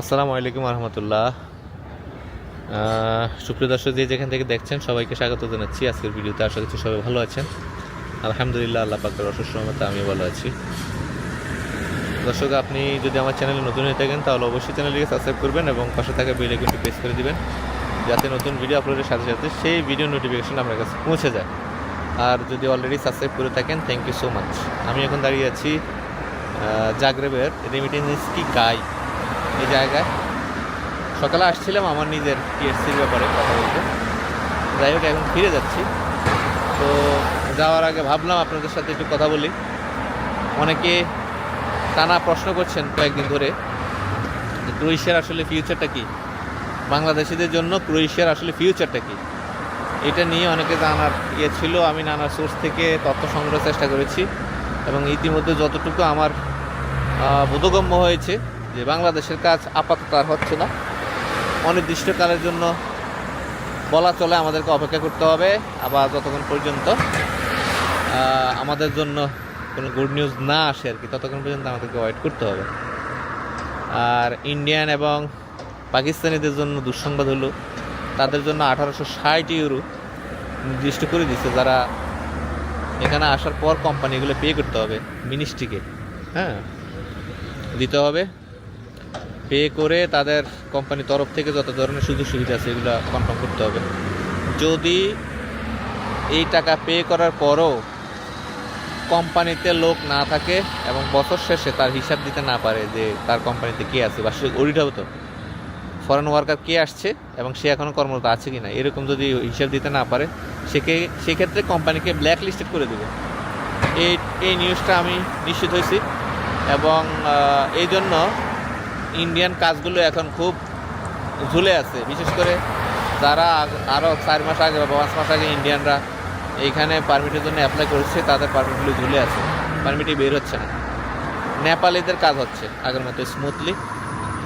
আসসালামু আলাইকুম রহমতুল্লাহ সুপ্রিয় দর্শক, যে যেখান থেকে দেখছেন, সবাইকে স্বাগত জানাচ্ছি আজকের ভিডিওতে। আশা করছি সবাই ভালো আছেন। আলহামদুলিল্লাহ, আল্লাহ পাকের অসুস্থ মতো আমিও ভালো আছি। দর্শক, আপনি যদি আমার চ্যানেলে নতুন হয়ে থাকেন, তাহলে অবশ্যই চ্যানেলটিকে সাবস্ক্রাইব করবেন এবং পাশে থাকা বেল আইকনটি প্রেস করে দিবেন, যাতে নতুন ভিডিও আপলোডের সাথে সাথে সেই ভিডিও নোটিফিকেশন আপনার কাছে পৌঁছে যায়। আর যদি অলরেডি সাবস্ক্রাইব করে থাকেন থ্যাংক ইউ সো মাচ আমি এখন দাঁড়িয়ে আছি জাগরেবের রেমিটেন্স কি গাই এই জায়গায়। সকালে আসছিলাম আমার নিজের টিএসসির ব্যাপারে কথা বলতে। যাই হোক, এখন ফিরে যাচ্ছি। তো যাওয়ার আগে ভাবলাম আপনাদের সাথে একটু কথা বলি। অনেকে টানা প্রশ্ন করছেন কয়েকদিন ধরে যে ক্রোয়েশিয়ার আসলে ফিউচারটা কী? বাংলাদেশিদের জন্য ক্রোয়েশিয়ার আসলে ফিউচারটা কী? এটা নিয়ে অনেকে জানার ইয়ে ছিল। আমি নানা সোর্স থেকে তথ্য সংগ্রহের চেষ্টা করেছি এবং ইতিমধ্যে যতটুকু আমার বোধগম্য হয়েছে যে বাংলাদেশের কাজ আপাতত আর হচ্ছে না। অনির্দিষ্টকালের জন্য বলা চলে আমাদেরকে অপেক্ষা করতে হবে। আবার যতক্ষণ পর্যন্ত আমাদের জন্য কোনো গুড নিউজ না আসে আর কি, ততক্ষণ পর্যন্ত আমাদেরকে ওয়েট করতে হবে। আর ইন্ডিয়ান এবং পাকিস্তানিদের জন্য দুঃসংবাদ হলো, তাদের জন্য আঠারোশো ষাট ইউরো নির্দিষ্ট করে দিচ্ছে যারা এখানে আসার পর কোম্পানিগুলো পে করতে হবে মিনিস্ট্রিকে হ্যাঁ দিতে হবে। পে করে তাদের কোম্পানির তরফ থেকে যত ধরনের সুযোগ সুবিধা আছে এগুলো কনফার্ম করতে হবে। যদি এই টাকা পে করার পরও কোম্পানিতে লোক না থাকে এবং বছর শেষে তার হিসাব দিতে না পারে যে তার কোম্পানিতে কে আছে বা অডিট হবে তো ফরেন ওয়ার্কার কে আসছে এবং সে এখনও কর্মরত আছে কি না এরকম যদি হিসাব দিতে না পারে, সেকে, সেক্ষেত্রে কোম্পানিকে ব্ল্যাক লিস্টেড করে দেবে। এই এই নিউজটা আমি নিশ্চিত হয়েছি এবং এই জন্য ইন্ডিয়ান কাজগুলো এখন খুব ঝুলে আছে। বিশেষ করে যারা আরও চার মাস আগে বা পাঁচ মাস আগে ইন্ডিয়ানরা এইখানে পারমিটের জন্য অ্যাপ্লাই করেছে, তাদের পারমিটগুলো ঝুলে আছে। পারমিটই বের হচ্ছে না। নেপালিদের কাজ হচ্ছে আগের মতো স্মুথলি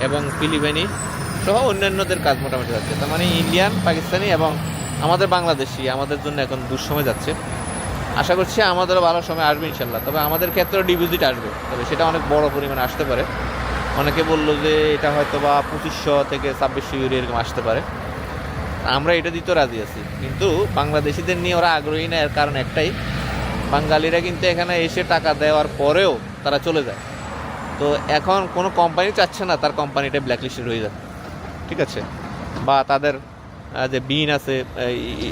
এবং ফিলিপিনি সহ অন্যান্যদের কাজ মোটামুটি হচ্ছে। তার মানে ইন্ডিয়ান পাকিস্তানি এবং আমাদের বাংলাদেশি আমাদের জন্য এখন দুঃসময় যাচ্ছে। আশা করছি আমাদেরও ভালো সময় আসবে ইনশাল্লাহ। তবে আমাদের ক্ষেত্রেও ডিপোজিট আসবে। তবে সেটা অনেক বড় পরিমাণে আসতে পারে। অনেকে বলল যে এটা হয়তো বা পঁচিশশো থেকে ছাব্বিশশো ইউরো এরকম আসতে পারে। আমরা এটা দিতেও রাজি আছি। কিন্তু বাংলাদেশিদের নিয়ে ওরা আগ্রহী না, এর কারণ একটাই। বাঙালিরা কিন্তু এখানে এসে টাকা দেওয়ার পরেও তারা চলে যায়। তো এখন কোনো কোম্পানি চাচ্ছে না, তার কোম্পানিটা ব্ল্যাকলিস্টেড হয়ে যাবে ঠিক আছে? বা তাদের যে বিন আছে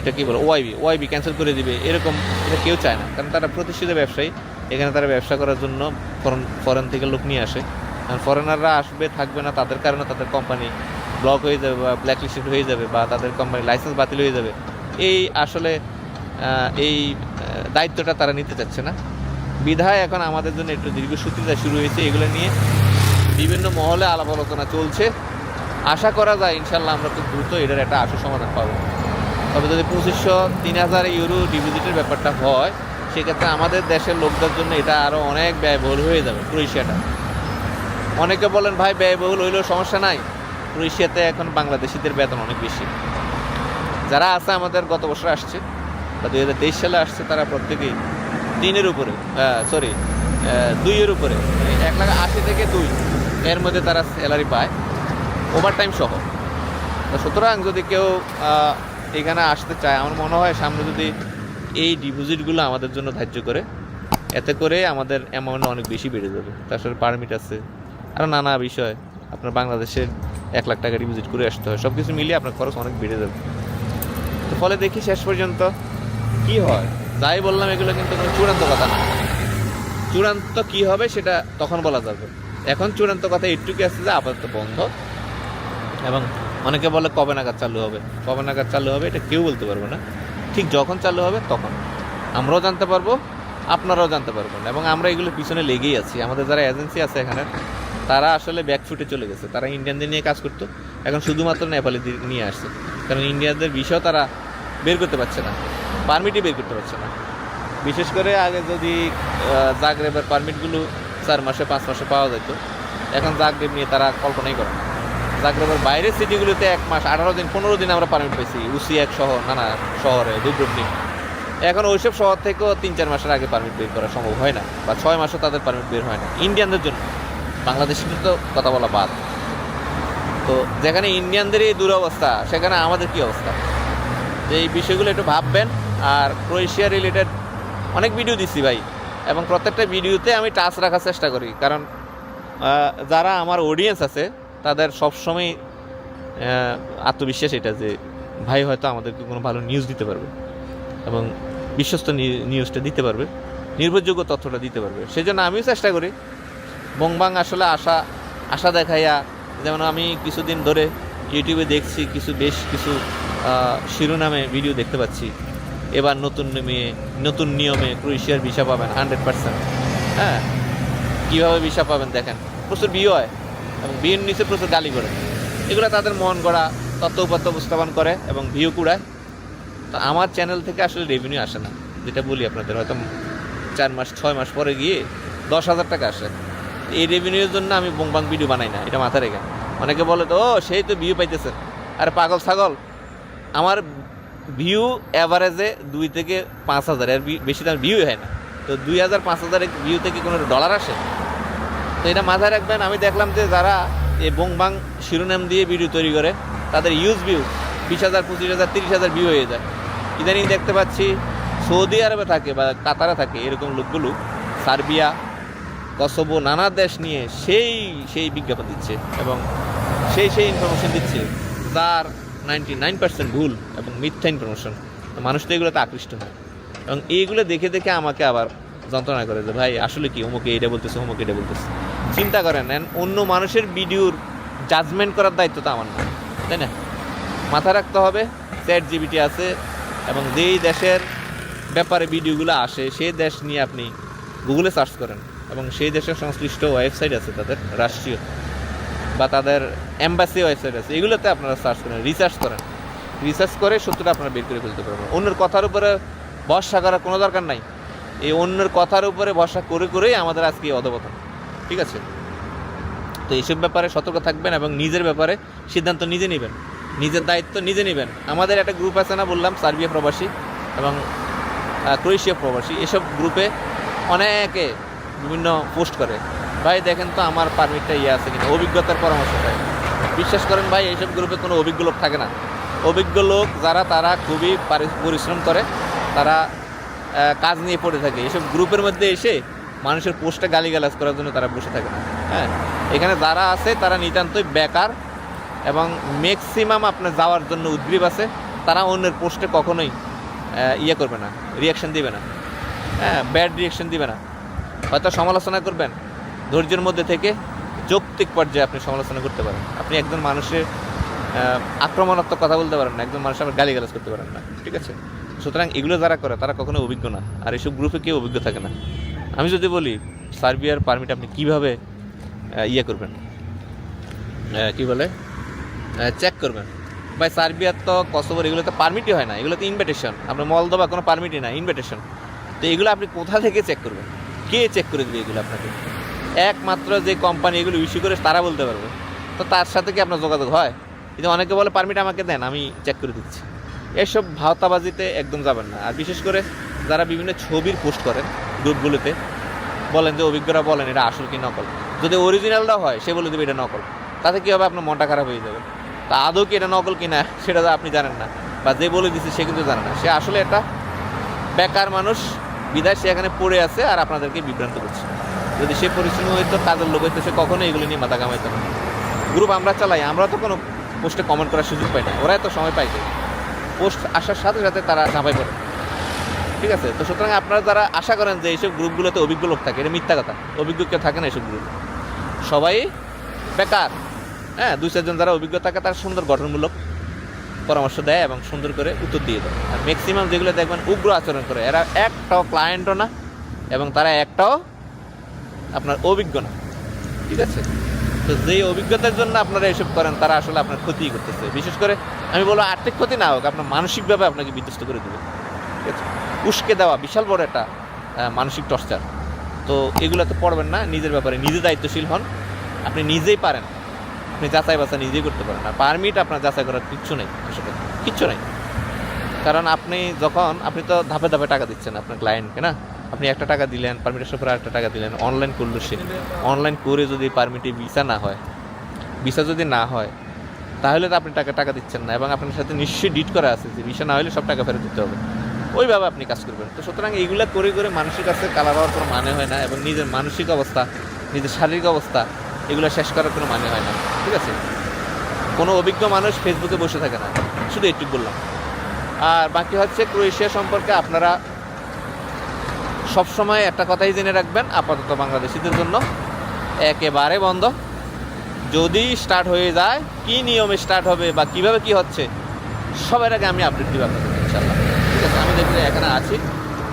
এটা কি বলে ওয়াইবি ওয়াইবি ক্যান্সেল করে দিবে, এরকম এটা কেউ চায় না। কারণ তারা প্রতিষ্ঠিত ব্যবসায়ী, এখানে তারা ব্যবসা করার জন্য ফরেন ফরেন থেকে লোক নিয়ে আসে। ফরেনাররা আসবে, থাকবে না, তাদের কারণে তাদের কোম্পানি ব্লক হয়ে যাবে বা ব্ল্যাকলিস্টেড হয়ে যাবে বা তাদের কোম্পানি লাইসেন্স বাতিল হয়ে যাবে। এই আসলে এই দায়িত্বটা তারা নিতে চাচ্ছে না। বিধায় এখন আমাদের জন্য একটু দীর্ঘসূত্রিতা শুরু হয়েছে এগুলো নিয়ে। বিভিন্ন মহলে আলাপ আলোচনা চলছে। আশা করা যায় ইনশাল্লাহ আমরা খুব দ্রুত এটার একটা আশু সমাধান পাবো। তবে যদি পঁচিশশো তিন হাজার ইউরো ডিপোজিটের ব্যাপারটা হয়, সেক্ষেত্রে আমাদের দেশের লোকদের জন্য এটা আরও অনেক ব্যয়বহুল হয়ে যাবে ক্রোয়েশিয়াটা। অনেকে বলেন, ভাই, ব্যয়বহুল হইলেও সমস্যা নাই। ক্রোয়েশিয়াতে এখন বাংলাদেশিদের বেতন অনেক বেশি। যারা আছে আমাদের গত বছর আসছে, বা দুই হাজার তেইশ সালে আসছে, তারা প্রত্যেকেই তিনের উপরে সরি দুইয়ের উপরে এক লাখ আশি থেকে দুই, এর মধ্যে তারা স্যালারি পায় ওভার টাইম সহ সুতরাং যদি কেউ এখানে আসতে চায়, আমার মনে হয় সামনে যদি এই ডিপোজিটগুলো আমাদের জন্য ধার্য করে, এতে করে আমাদের অ্যামাউন্ট অনেক বেশি বেড়ে যাবে। তার সাথে পারমিট আছে আরও নানা বিষয় আপনার বাংলাদেশের এক লাখ টাকা ডিপোজিট করে আসতে হয়। সব কিছু মিলিয়ে আপনার খরচ অনেক বেড়ে যাবে। তো ফলে দেখি শেষ পর্যন্ত কি হয়? যাই বললাম, এগুলো কিন্তু কোনো চূড়ান্ত কথা না। চূড়ান্ত কি হবে সেটা তখন বলা যাবে। এখন চূড়ান্ত কথা এইটুকু আছে যে আপাতত বন্ধ। এবং অনেকে বলে কবে নাগাদ চালু হবে? কবে নাগাদ চালু হবে এটা কেউ বলতে পারবে না। ঠিক যখন চালু হবে তখন। আমরাও জানতে পারব, আপনারাও জানতে পারবেন। এবং আমরা এগুলো পিছনে লেগেই আছি। আমাদের যারা এজেন্সি আছে এখানে তারা আসলে ব্যাকফুটে চলে গেছে। তারা ইন্ডিয়ানদের নিয়ে কাজ করতো। এখন শুধুমাত্র নেপালিদের নিয়ে আসছে। কারণ ইন্ডিয়ানদের বিষয় তারা বের করতে পারছে না। পারমিটই বের করতে পারছে না। বিশেষ করে আগে যদি জাগরেবের পারমিটগুলো চার মাসে, পাঁচ মাসে পাওয়া যেত, এখন জাগরেব নিয়ে তারা কল্পনাই করে না। জাগরেবের বাইরের সিটিগুলোতে এক মাস, আঠারো দিন, পনেরো দিন আমরা পারমিট পেয়েছি উসি এক শহর নানা শহরে দুব্রবনিক এখন ওইসব শহর থেকেও তিন, চার মাসের আগে পারমিট বের করা সম্ভব হয় না। বা ছয় মাসও তাদের পারমিট বের হয় না। ইন্ডিয়ানদের জন্য। বাংলাদেশিদের তো কথা বলা বাদ। তো যেখানে ইন্ডিয়ানদের এই দুরবস্থা, সেখানে আমাদের কি অবস্থা? যে এই বিষয়গুলো একটু ভাববেন। আর ক্রোয়েশিয়া রিলেটেড অনেক ভিডিও দিচ্ছি ভাই। এবং প্রত্যেকটা ভিডিওতে আমি টাচ রাখার চেষ্টা করি। কারণ যারা আমার অডিয়েন্স আছে, তাদের সবসময় আত্মবিশ্বাস এটা যে, ভাই হয়তো আমাদেরকে কোনো ভালো নিউজ দিতে পারবে। এবং বিশ্বস্ত নিউজটা দিতে পারবে। নির্ভরযোগ্য তথ্যটা দিতে পারবে। সেই জন্য আমিও চেষ্টা করি বংবাং আসলে আশা আশা দেখাইয়া, যেমন আমি কিছুদিন ধরে ইউটিউবে দেখছি, কিছু বেশ কিছু শিরোনামে ভিডিও দেখতে পাচ্ছি। এবার নতুন নিয়মে নতুন নিয়মে ক্রোয়েশিয়ার ভিসা পাবেন হান্ড্রেড পার্সেন্ট হ্যাঁ? কীভাবে ভিসা পাবেন দেখেন? প্রচুর বিয়ে হয় এবং বিয়ের নিচে প্রচুর গালি করে। এগুলো তাদের মন গড়া তত্ত্ব উপস্থাপন করে এবং ভিউ কুড়ায়। তো আমার চ্যানেল থেকে আসলে রেভিনিউ আসে না, যেটা বলি আপনাদের। হয়তো চার মাস, ছয় মাস পরে গিয়ে দশ হাজার টাকা আসে। এই রেভিনিউর জন্য আমি বংবাং ভিডিও বানাই না, এটা মাথা রেখে। অনেকে বলে তো, ও, সেই তো ভিউ পাইতেছেন। আরে পাগল ছাগল, আমার ভিউ অ্যাভারেজে দুই থেকে পাঁচ হাজার, এর বেশি দাম ভিউ হয় না। তো দুই হাজার পাঁচ হাজারের ভিউ থেকে কোনো ডলার আসে? তো এটা মাথায় রাখবেন, আমি দেখলাম যে যারা এই বংবাং শিরোনাম দিয়ে ভিডিও তৈরি করে, তাদের ইউজ ভিউ বিশ হাজার, পঁচিশ হাজার, তিরিশ হাজার ভিউ হয়ে যায়। ইদানিং দেখতে পাচ্ছি সৌদি আরবে থাকে বা কাতারে থাকে এরকম লোকগুলো, সার্বিয়া কসোভো নানা দেশ নিয়ে সেই সেই বিজ্ঞাপন দিচ্ছে এবং সেই সেই ইনফরমেশন দিচ্ছে তার নাইনটি নাইন পার্সেন্ট ভুল এবং মিথ্যা ইনফরমেশন মানুষ তো এগুলোতে আকৃষ্ট হয়। এবং এইগুলো দেখে দেখে আমাকে আবার যন্ত্রণা করে যে, ভাই, আসলে কি অমুকে এটা বলতেছে, অমুকে এটা বলতেছে? চিন্তা করেন অন্য মানুষের ভিডিওর জাজমেন্ট করার দায়িত্ব তো আমার না, তাই না? মাথা রাখতে হবে চ্যাট জিবিটি আছে এবং যেই দেশের ব্যাপারে ভিডিওগুলো আসে, সেই দেশ নিয়ে আপনি গুগলে সার্চ করেন। এবং সেই দেশের সংশ্লিষ্ট ওয়েবসাইট আছে তাদের, রাষ্ট্রীয়, বা তাদের এম্বাসি ওয়েবসাইট আছে, এগুলোতে আপনারা সার্চ করেন, রিসার্চ করেন। রিসার্চ করে সত্যটা আপনারা বের করে ফেলতে পারবেন। অন্যের কথার উপরে ভরসা করার কোনো দরকার নাই। এই অন্যের কথার উপরে ভরসা করে করেই আমাদের আজকে এই ঠিক আছে? তো এইসব ব্যাপারে সতর্ক থাকবেন এবং নিজের ব্যাপারে সিদ্ধান্ত নিজে নেবেন। নিজের দায়িত্ব নিজে নেবেন। আমাদের একটা গ্রুপ আছে না বললাম, সার্বিয়া প্রবাসী এবং ক্রোয়েশিয়া প্রবাসী। এসব গ্রুপে অনেকে বিভিন্ন পোস্ট করে। ভাই, দেখেন তো আমার পারমিটটা ইয়ে আছে কিনা, অভিজ্ঞতার পরামর্শ চাই বিশ্বাস করেন ভাই, এইসব গ্রুপে কোনো অভিজ্ঞ লোক থাকে না। অভিজ্ঞ লোক যারা, তারা খুবই পরিশ্রম করে, তারা কাজ নিয়ে পড়ে থাকে। এইসব গ্রুপের মধ্যে এসে মানুষের পোস্টে গালিগালাজ করার জন্য তারা বসে থাকে না। হ্যাঁ এখানে যারা আছে, তারা নিতান্তই বেকার এবং ম্যাক্সিমাম আপনার যাওয়ার জন্য উদ্গ্রীব আছে। তারা অন্যের পোস্টে কখনোই ইয়ে করবে না রিয়াকশন দিবে না। হ্যাঁ ব্যাড রিয়াকশন দিবে না। হয়তো সমালোচনা করবেন। ধৈর্যের মধ্যে থেকে যৌক্তিক পর্যায়ে আপনি সমালোচনা করতে পারেন। আপনি একজন মানুষের আক্রমণাত্মক কথা বলতে পারেন না, একজন মানুষ আবার গালিগালাজ করতে পারেন না, ঠিক আছে? সুতরাং এগুলো যারা করে, তারা কখনো অভিজ্ঞ না, আর এইসব গ্রুপে কেউ অভিজ্ঞ থাকে না। আমি যদি বলি, সার্বিয়ার পারমিট আপনি কীভাবে ইয়ে করবেন? কি বলে? চেক করবেন। ভাই, সার্বিয়ার তো কসোভোর এগুলো তো পারমিটই হয় না এগুলো তো ইনভিটেশন আপনার মলদোবা কোনো পারমিটই না ইনভিটেশন তো এগুলো আপনি কোথা থেকে চেক করবেন? কে চেক করে দেবে এগুলো আপনাকে? একমাত্র যে কোম্পানি এগুলো ইস্যু করে তারা বলতে পারবে। তো তার সাথে কি আপনার যোগাযোগ হয়? কিন্তু অনেকে বলে পারমিট আমাকে দেন, আমি চেক করে দিচ্ছি। এসব ভাওতাবাজিতে একদম যাবেন না। আর বিশেষ করে যারা বিভিন্ন ছবির পোস্ট করেন গ্রুপগুলোতে, বলেন যে অভিজ্ঞরা বলেন, এটা আসল কি নকল? যদি অরিজিনালটা হয়, সে বলে দেবে, এটা নকল। তাতে কী হবে? আপনার মনটা খারাপ হয়ে যাবে। তা আদৌ কি এটা নকল কিনা, সেটা আপনি জানেন না। বা যে বলে দিচ্ছে সে কিন্তু জানে না। সে আসলে একটা বেকার মানুষ বিদায় সে এখানে পড়ে আছে আর আপনাদেরকে বিভ্রান্ত করছে। যদি সে পরিশ্রম হইতো কাজের লোক হইতো, সে কখনো এগুলো নিয়ে মাথা কামাইতো না। গ্রুপ আমরা চালাই, আমরা তো কোনো পোস্টে কমেন্ট করার সুযোগ পাই না। ওরা তো সময় পাইছে পোস্ট আসার সাথে সাথে তারা ঝাঁপাই পড়ে। ঠিক আছে? তো সুতরাং আপনারা যারা আশা করেন যে এইসব গ্রুপগুলোতে অভিজ্ঞ লোক থাকে, এটা মিথ্যা কথা। অভিজ্ঞ কেউ থাকে না এইসব গ্রুপ। সবাই বেকার। হ্যাঁ দুই চারজন যারা অভিজ্ঞ থাকে, তারা সুন্দর গঠনমূলক পরামর্শ দেয় এবং সুন্দর করে উত্তর দিয়ে দেয়। আর ম্যাক্সিমাম যেগুলো দেখবেন উগ্র আচরণ করে, এরা একটাও ক্লায়েন্টও না এবং তারা একটাও আপনার অভিজ্ঞ না। ঠিক আছে? তো যেই অভিজ্ঞতার জন্য আপনারা এসব করেন, তারা আসলে আপনার ক্ষতি করতেছে। বিশেষ করে আমি বলব আর্থিক ক্ষতি না হোক, আপনার মানসিকভাবে আপনাকে বিধ্বস্ত করে দেবে। ঠিক আছে? উস্কে দেওয়া বিশাল বড় একটা মানসিক টর্চার তো এগুলোতে পড়বেন না, নিজের ব্যাপারে নিজে দায়িত্বশীল হন। আপনি নিজেই পারেন। আপনি যাচাই বাছাই নিজেই করতে পারেন। না পারমিট আপনার যাচাই করার কিচ্ছু নেই আসলে। কিচ্ছু নেই। কারণ আপনি যখন, আপনি তো ধাপে ধাপে টাকা দিচ্ছেন আপনার ক্লায়েন্টকে না? আপনি একটা টাকা দিলেন পারমিটের সাথে একটা টাকা দিলেন অনলাইন করল সে। অনলাইন করে যদি পারমিটে ভিসা না হয় ভিসা যদি না হয়, তাহলে তো আপনি টাকা টাকা দিচ্ছেন না এবং আপনার সাথে নিশ্চয়ই ডিট করা আছে যে ভিসা না হলে সব টাকা ফেরত দিতে হবে। ওইভাবে আপনি কাজ করবেন। তো সুতরাং এইগুলা করে করে মানুষের কাছে কালার হওয়ার কোনো মানে হয় না এবং নিজের মানসিক অবস্থা, নিজের শারীরিক অবস্থা এগুলো শেষ করার কোনো মানে হয় না, ঠিক আছে? কোনো অভিজ্ঞ মানুষ ফেসবুকে বসে থাকে না, শুধু একটু বললাম। আর বাকি হচ্ছে ক্রোয়েশিয়া সম্পর্কে আপনারা সবসময় একটা কথাই জেনে রাখবেন, আপাতত বাংলাদেশিদের জন্য। একেবারে বন্ধ। যদি স্টার্ট হয়ে যায়, কি নিয়মে স্টার্ট হবে বা কীভাবে কি হচ্ছে, সবার আগে আমি আপডেট দিব আপনাদের ইনশাল্লাহ ঠিক আছে? আমি দেখলে এখানে আছি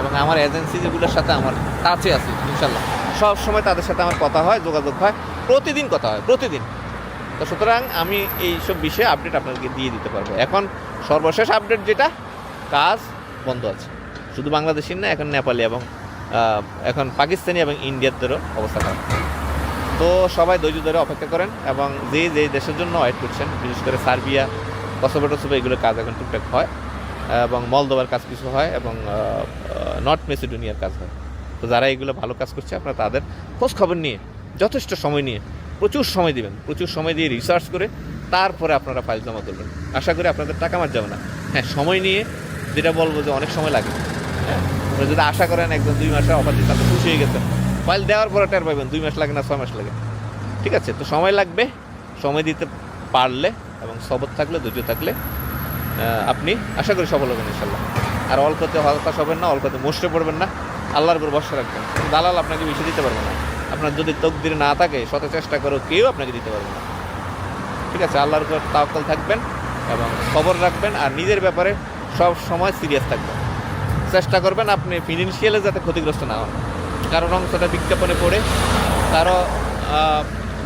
এবং আমার এজেন্সি যেগুলোর সাথে আমার টাচে আছে ইনশাল্লাহ সব সময় তাদের সাথে আমার কথা হয়, যোগাযোগ হয়, প্রতিদিন কথা হয়, প্রতিদিন। তো সুতরাং আমি এই সব বিষয়ে আপডেট আপনাদেরকে দিয়ে দিতে পারব। এখন সর্বশেষ আপডেট যেটা, কাজ বন্ধ আছে। শুধু বাংলাদেশের না, এখন নেপালি এবং এখন পাকিস্তানি এবং ইন্ডিয়াদেরও অবস্থা খারাপ। তো সবাই ধৈর্য ধরে অপেক্ষা করেন এবং যে যে দেশের জন্য ওয়েট করছেন, বিশেষ করে সার্বিয়া, কসোভো টসোভো, এগুলোর কাজ এখন টুকটাক হয় এবং মলদোবার কাজ কিছু হয় এবং নর্থ মেসিডোনিয়ার কাজ হয়। তো যারা এগুলো ভালো কাজ করছে, আপনারা তাদের খোঁজ খবর নিয়ে, যথেষ্ট সময় নিয়ে, প্রচুর সময় দিবেন। প্রচুর সময় দিয়ে রিসার্চ করে তারপরে আপনারা ফাইল জমা করবেন। আশা করি আপনাদের টাকা মার যাবে না। হ্যাঁ সময় নিয়ে যেটা বলব যে অনেক সময় লাগে। হ্যাঁ আপনারা যদি আশা করেন একদম দুই মাসে অফার দিতে আপনি খুশি হয়ে গেছেন। ফাইল দেওয়ার পরে টের পাবেন দুই মাস লাগে না, ছয় মাস লাগে। ঠিক আছে, তো সময় লাগবে। সময় দিতে পারলে এবং সবর থাকলে, ধৈর্য থাকলে আপনি আশা করি সফল হবেন ইনশাল্লাহ। আর অল্পতে হতাশ হবেন না, অল্পতে মুষ্টে পড়বেন না। আল্লাহর উপর ভরসা রাখবেন। দালাল আপনাকে বেশি দিতে পারবে না। আপনার যদি তকদির না থাকে শত চেষ্টা করো কেউ আপনাকে দিতে পারবে না। ঠিক আছে, আল্লাহর উপর তাওয়াক্কাল থাকবেন এবং খবর রাখবেন আর নিজের ব্যাপারে সব সময় সিরিয়াস থাকবেন। চেষ্টা করবেন আপনি ফিনান্সিয়ালে যাতে ক্ষতিগ্রস্ত না হন। কারণ অংশটা বিজ্ঞাপনে পড়ে, তারও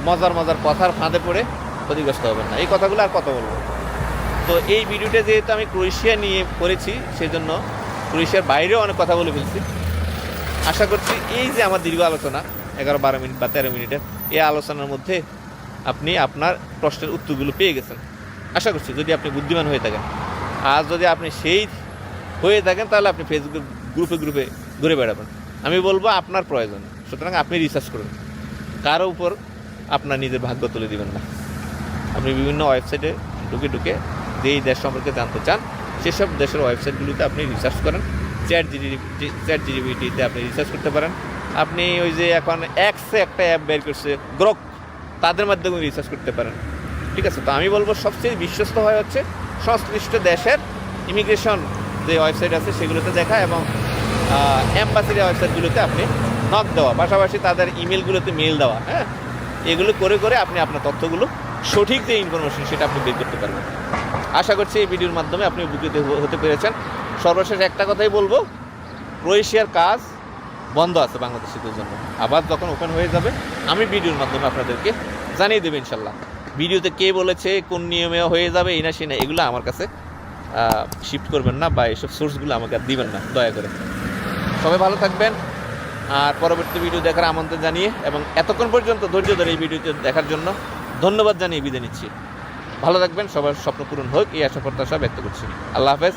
মজার মজার কথার ফাঁদে পড়ে ক্ষতিগ্রস্ত হবেন না। এই কথাগুলো আর কত বলব? তো এই ভিডিওটা যেহেতু আমি ক্রোয়েশিয়া নিয়ে করেছি সেই জন্য ক্রোয়েশিয়ার বাইরেও অনেক কথা বলে ফেলছি। আশা করছি এই যে আমার দীর্ঘ আলোচনা, এগারো, বারো মিনিট বা তেরো মিনিটের এই আলোচনার মধ্যে আপনি আপনার প্রশ্নের উত্তরগুলো পেয়ে গেছেন। আশা করছি যদি আপনি বুদ্ধিমান হয়ে থাকেন। আর যদি আপনি সেই হয়ে থাকেন, তাহলে আপনি ফেসবুক গ্রুপে গ্রুপে ঘুরে বেড়াবেন। আমি বলব আপনার প্রয়োজন, সুতরাং আপনি রিসার্চ করুন। কারও উপর আপনার নিজের ভাগ্য তুলে দিবেন না। আপনি বিভিন্ন ওয়েবসাইটে ঢুকে ঢুকে যেই দেশ সম্পর্কে জানতে চান, সেসব দেশের ওয়েবসাইটগুলোতে আপনি রিসার্চ করেন। চ্যাট জিডি চ্যাট জিডিবিটিতে আপনি রিসার্চ করতে পারেন। আপনি ওই যে এখন এক্সে একটা অ্যাপ বের করছে গ্রক তাদের মাধ্যমে রিসার্চ করতে পারেন। ঠিক আছে? তো আমি বলব সবচেয়ে বিশ্বস্ত হয় হচ্ছে সংশ্লিষ্ট দেশের ইমিগ্রেশন যে ওয়েবসাইট আছে, সেগুলোতে দেখা এবং অ্যাম্বাসির ওয়েবসাইটগুলোতে আপনি নক দেওয়া, পাশাপাশি তাদের ইমেলগুলোতে মেল দেওয়া হ্যাঁ? এগুলো করে করে আপনি আপনার তথ্যগুলো, সঠিক যে ইনফরমেশন সেটা আপনি বের করতে পারবেন। আশা করছি এই ভিডিওর মাধ্যমে আপনি উপকৃত হতে পেরেছেন। সর্বশেষ একটা কথাই বলব, ক্রোয়েশিয়ার কাজ বন্ধ আছে বাংলাদেশিদের জন্য আবার যখন ওপেন হয়ে যাবে, আমি ভিডিওর মাধ্যমে আপনাদেরকে জানিয়ে দেবো ইনশাল্লাহ। ভিডিওতে কে বলেছে, কোন নিয়মে হয়ে যাবে, এই না সে না, এগুলো আমার কাছে শিফট করবেন না বা এইসব সোর্সগুলো আমাকে আর দিবেন না, দয়া করে। সবাই ভালো থাকবেন, আর পরবর্তী ভিডিও দেখার আমন্ত্রণ জানিয়ে এবং এতক্ষণ পর্যন্ত ধৈর্য ধরে এই ভিডিওটি দেখার জন্য ধন্যবাদ জানিয়ে বিদায় নিচ্ছি। ভালো থাকবেন, সবার স্বপ্ন পূরণ হোক, এই আশা প্রত্যাশা ব্যক্ত করছি। আল্লাহ হাফেজ।